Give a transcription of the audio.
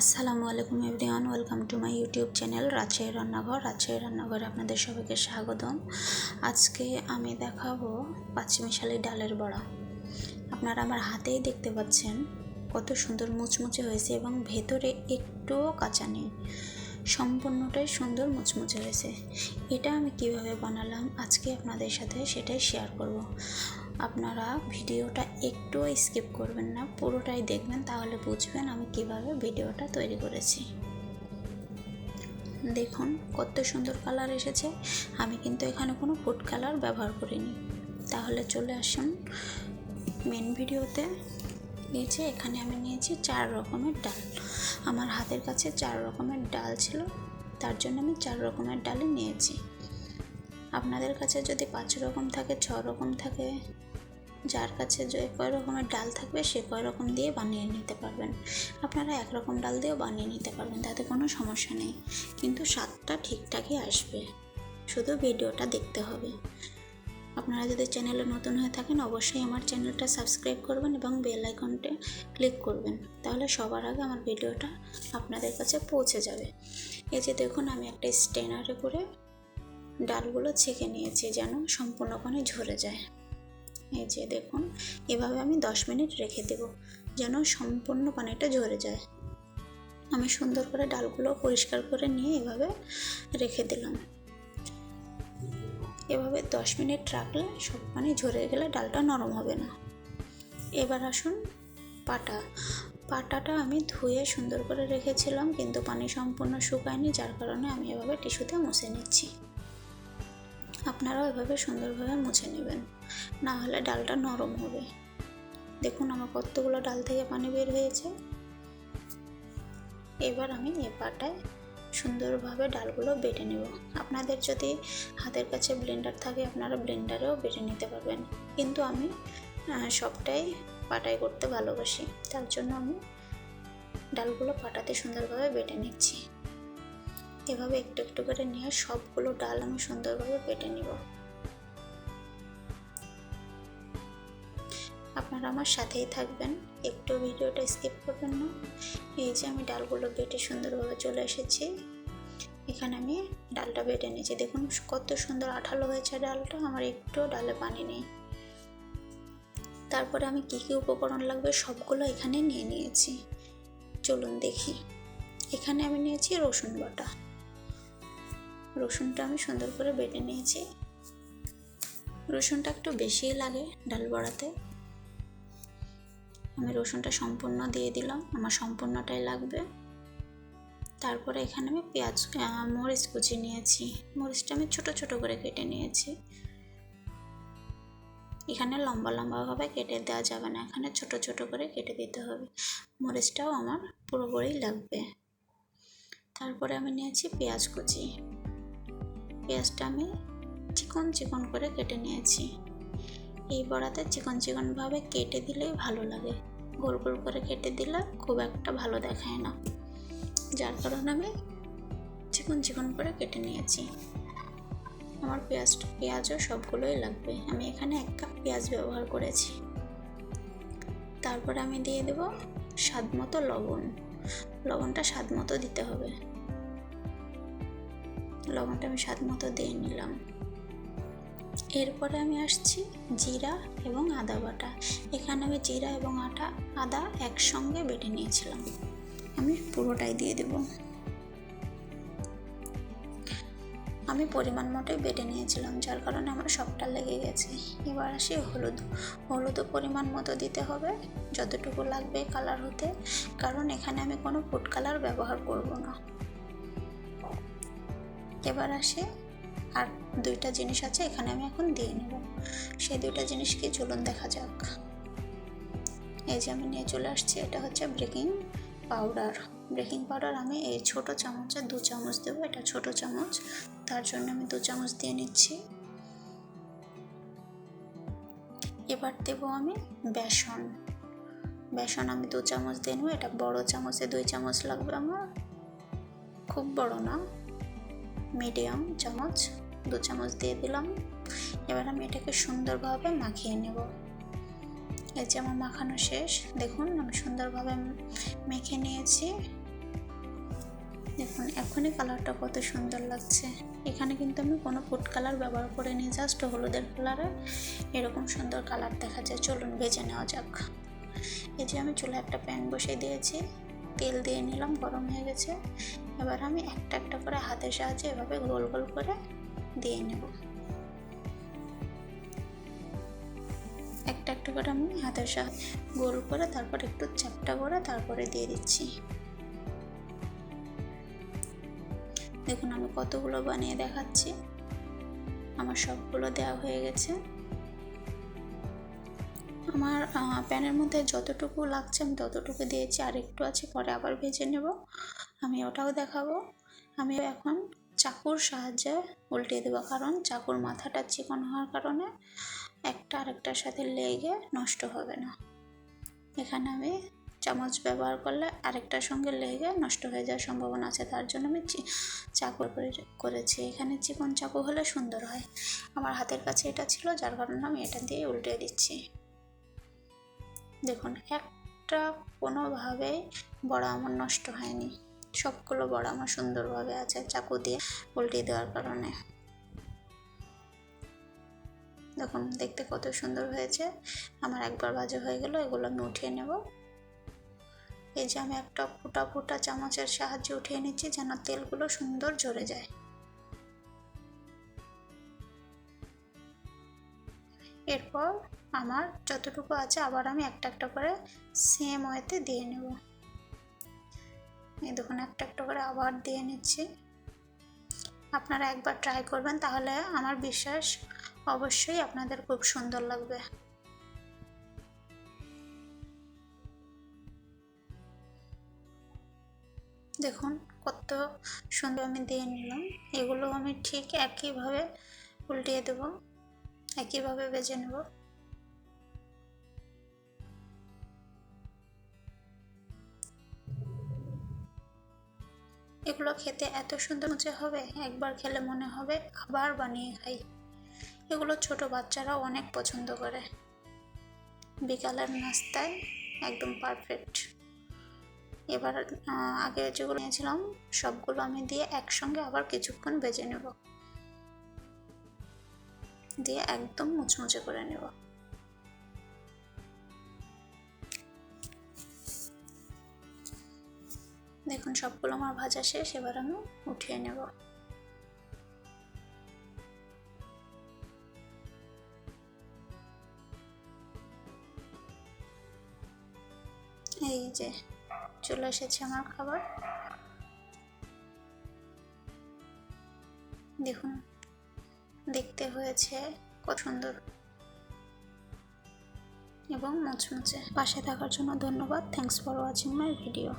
আসসালামু আলাইকুম everyone, welcome to my YouTube channel Rajshahi Rannaghar. Rajshahi রান্নাঘরে আপনাদের সবাইকে স্বাগতম। আজকে আমি দেখাবো পাঁচমিশালি ডালের বড়া। আপনারা আমার হাতেই দেখতে পাচ্ছেন কত সুন্দর মুচমুচে হয়েছে এবং ভেতরে একটুও কাঁচা নেই। সম্পূর্ণটাই সুন্দর মুচমুচে হয়েছে। এটা আমি কীভাবে বানালাম আজকে আপনাদের সাথে সেটাই শেয়ার করব। আপনারা ভিডিওটা একটুও স্কিপ করবেন না, পুরোটাই দেখবেন, তাহলে বুঝবেন আমি কীভাবে ভিডিওটা তৈরি করেছি। দেখুন, কত সুন্দর কালার এসেছে। আমি কিন্তু এখানে কোনো ফুড কালার ব্যবহার করিনি। তাহলে চলে আসুন মেন ভিডিওতে। নিয়েছি এখানে আমি নিয়েছি চার রকমের ডাল। আমার হাতের কাছে চার রকমের ডাল ছিল, তার জন্য আমি চার রকমের ডালই নিয়েছি। আপনাদের কাছে যদি পাঁচ রকম থাকে, ছ রকম থাকে, যার কাছে যে কয় রকমের ডাল থাকবে, সে কয় রকম দিয়ে বানিয়ে নিতে পারবেন। আপনারা এক রকম ডাল দিয়েও বানিয়ে নিতে পারবেন, তাতে কোনো সমস্যা নেই। কিন্তু স্বাদটা ঠিকঠাকই আসবে। শুধু ভিডিওটা দেখতে হবে। আপনারা যদি চ্যানেলে নতুন হয়ে থাকেন, অবশ্যই আমার চ্যানেলটা সাবস্ক্রাইব করবেন এবং বেল আইকনটা ক্লিক করবেন। তাহলে সবার আগে আমার ভিডিওটা আপনাদের কাছে পৌঁছে যাবে। এই যে দেখুন, আমি একটা স্টেনারে করে ডালগুলো ছেঁকে নিয়েছি যেন সম্পূর্ণখানে ঝরে যায়। এই যে দেখুন, এভাবে আমি দশ মিনিট রেখে দেব যেন সম্পূর্ণ পানিটা ঝরে যায়। আমি সুন্দর করে ডালগুলো পরিষ্কার করে নিয়ে এভাবে রেখে দিলাম। এভাবে দশ মিনিট রাখলে সব পানি ঝরে গেলে ডালটা নরম হবে না। এবার আসুন পাটা। পাটাটা আমি ধুয়ে সুন্দর করে রেখেছিলাম কিন্তু পানি সম্পূর্ণ শুকায়নি, যার কারণে আমি এভাবে টিস্যুতে মুছে নিচ্ছি। আপনারাও এভাবে সুন্দরভাবে মুছে নেবেন। না হলে ডালটা নরম হবে। দেখুন আমার কতগুলো ডাল থেকে পানি বের হয়েছে। এবার আমি এ পাটায় সুন্দরভাবে ডালগুলো বেটে নেব। আপনাদের যদি হাতের কাছে ব্লেন্ডার থাকে, আপনারা ব্লেন্ডারেও বেটে নিতে পারবেন। কিন্তু আমি সবটাই পাটাই করতে ভালোবাসি। তার জন্য আমি ডালগুলো পাটাতে সুন্দরভাবে বেটে নিচ্ছি। এভাবে একটু একটু করে নিয়ে সবগুলো ডাল আমি সুন্দরভাবে বেটে নিব। আপনারা আমার সাথেই থাকবেন, একটু ভিডিওটা স্কিপ করবেন না। এই যে আমি ডালগুলো বেটে সুন্দরভাবে চলে এসেছি। এখানে আমি ডালটা বেটে নিয়েছি। দেখুন কত সুন্দর আঠালো হয়েছে ডালটা, আমার একটু ডালে পানি নেই। তারপরে আমি কী কী উপকরণ লাগবে সবগুলো এখানে নিয়ে নিয়েছি। চলুন দেখি। এখানে আমি নিয়েছি রসুন বাটা। রসুনটা আমি সুন্দর করে বেটে নিয়েছি। রসুনটা একটু বেশিই লাগে ডাল বড়াতে। আমি রসুনটা সম্পূর্ণ দিয়ে দিলাম, আমার সম্পূর্ণটাই লাগবে। তারপরে এখানে আমি পেঁয়াজ মরিচ কুচি নিয়েছি। মরিচটা আমি ছোট ছোট করে কেটে নিয়েছি। এখানে লম্বা লম্বাভাবে কেটে দেওয়া যাবে না, এখানে ছোট ছোট করে কেটে দিতে হবে। মরিচটাও আমার পুরোপুরি লাগবে। তারপরে আমি নিয়েছি পেঁয়াজ কুচি। পেঁয়াজটা আমি চিকন চিকন করে কেটে নিয়েছি। এই বড়াতে চিকন চিকনভাবে কেটে দিলেই ভালো লাগে। গোল গোল করে কেটে দিলে খুব একটা ভালো দেখায় না। যার কারণে আমি চিকন চিকন করে কেটে নিয়েছি। আমার পেঁয়াজ, পেঁয়াজও সবগুলোই লাগবে। আমি এখানে এক কাপ পেঁয়াজ ব্যবহার করেছি। তারপর আমি দিয়ে দেব স্বাদ মতো লবণ। লবণটা স্বাদ মতো দিতে হবে। লবণটা আমি স্বাদ মতো দিয়ে নিলাম। এরপরে আমি আসছি জিরা এবং আদা বাটা। এখানে আমি জিরা এবং আটা, আদা একসঙ্গে বেটে নিয়েছিলাম। আমি পুরোটাই দিয়ে দেব। আমি পরিমাণ মতোই বেটে নিয়েছিলাম, যার কারণে আমার সবটা লেগে গেছে। এবার আসি হলুদ। হলুদও পরিমাণ মতো দিতে হবে, যতটুকু লাগবে কালার হতে, কারণ এখানে আমি কোনো ফুড কালার ব্যবহার করব না। এবার আসে। আর দুইটা জিনিস আছে, এখানে আমি এখন দিয়ে নেব। সেই দুইটা জিনিস কি চলুন দেখা যাক। এই যে আমি নিয়ে চলে আসছি, এটা হচ্ছে ব্রেকিং পাউডার। ব্রেকিং পাউডার আমি এই ছোট চামচে দু চামচ দেবো, এটা ছোট চামচ। তার জন্য আমি দু চামচ দিয়ে নিচ্ছি। এবার দেবো আমি বেসন। বেসন আমি দু চামচ দিয়ে নেব, এটা বড় চামচে দুই চামচ লাগবে আমার। খুব বড় না। মিডিয়াম চামচ, দু চামচ দিয়ে দিলাম। এবার আমি এটাকে সুন্দরভাবে মাখিয়ে নেব। এই যে আমার মাখানো শেষ। দেখুন, আমি সুন্দরভাবে মেখে নিয়েছি। দেখুন, এখনই কালারটা কত সুন্দর লাগছে। এখানে কিন্তু আমি কোনো ফুড কালার ব্যবহার করিনি, জাস্ট হলুদের কালারে। এরকম সুন্দর কালার দেখা যায়। চলুন, ভেজে নেওয়া যাক। এই যে আমি চুলে একটা প্যান বসিয়ে দিয়েছি। তেল দিয়ে নিলাম, গরম হয়ে গেছে। এবার আমি একটা একটা করে হাতের সাহায্যে এভাবে গোল গোল করে দিয়ে নেব। একটা একটা করে আমি হাতের সাহায্যে গোল করে তারপর একটু চ্যাপটা করে তারপরে দিয়ে দিচ্ছি। দেখুন আমি কতগুলো বানিয়ে দেখাচ্ছি। আমার সবগুলো দেওয়া হয়ে গেছে। আমার প্যানের মধ্যে যতটুকু লাগছে আমি ততটুকু দিয়েছি। আর একটু আছে, পরে আবার ভেজে নেব। আমি ওটাও দেখাবো। আমি এখন চাকুর সাহায্যে উল্টিয়ে দেবো, কারণ চাকুর মাথাটা চিকন হওয়ার কারণে একটা আরেকটার সাথে লেগে নষ্ট হবে না। এখানে আমি চামচ ব্যবহার করলে আরেকটার সঙ্গে লেগে নষ্ট হয়ে যাওয়ার সম্ভাবনা আছে, তার জন্য আমি চাকু করেছি। এখানে চিকন চাকু হলে সুন্দর হয়। আমার হাতের কাছে এটা ছিল, যার কারণে আমি এটা দিয়ে উল্টে দিচ্ছি। দেখুন, একটা কোনোভাবেই বড়া আমার নষ্ট হয়নি। সবগুলো বড়া আমার সুন্দরভাবে আছে চাকু দিয়ে উল্টে দেওয়ার কারণে। দেখুন, দেখতে কত সুন্দর হয়েছে। আমার একবার বাজে হয়ে গেল, এগুলো আমি উঠিয়ে নেব। এই যে আমি একটা ফুটা ফুটা চামচের সাহায্যে উঠিয়ে নিচ্ছি যেন তেলগুলো সুন্দর ঝরে যায়। এরপর আমার যতটুকু আছে আবার আমি একটা একটা করে সেম ওয়েতে দিয়ে নেব। এই দেখুন, একটা একটা করে আবার দিয়ে নিচ্ছি। আপনারা একবার ট্রাই করবেন, তাহলে আমার বিশ্বাস অবশ্যই আপনাদের খুব সুন্দর লাগবে। দেখুন, কত সুন্দর আমি দিয়ে নিলাম। এগুলো আমি ঠিক একইভাবে উল্টিয়ে দেব, একইভাবে বেজে নেব। এগুলো খেতে এত সুন্দর মুচে হবে, একবার খেলে মনে হবে আবার বানিয়ে খাই। এগুলো ছোট বাচ্চারাও অনেক পছন্দ করে। বিকালের নাস্তায় একদম পারফেক্ট এবার আগে যেগুলো নিয়েছিলাম সবগুলো আমি দিয়ে একসঙ্গে আবার কিছুক্ষণ ভেজে নেব। দিয়ে একদম মুচমুচে করে নেব। দেখুন, সবগুলো আমার ভাজা শেষ, এবার আমি উঠিয়ে নেব। এই যে, চলে এসেছে আমার খাবার। দেখুন, দেখতে হয়েছে কত সুন্দর। এবং মুচমুচে। পাশে থাকার জন্য ধন্যবাদ। Thanks for watching my video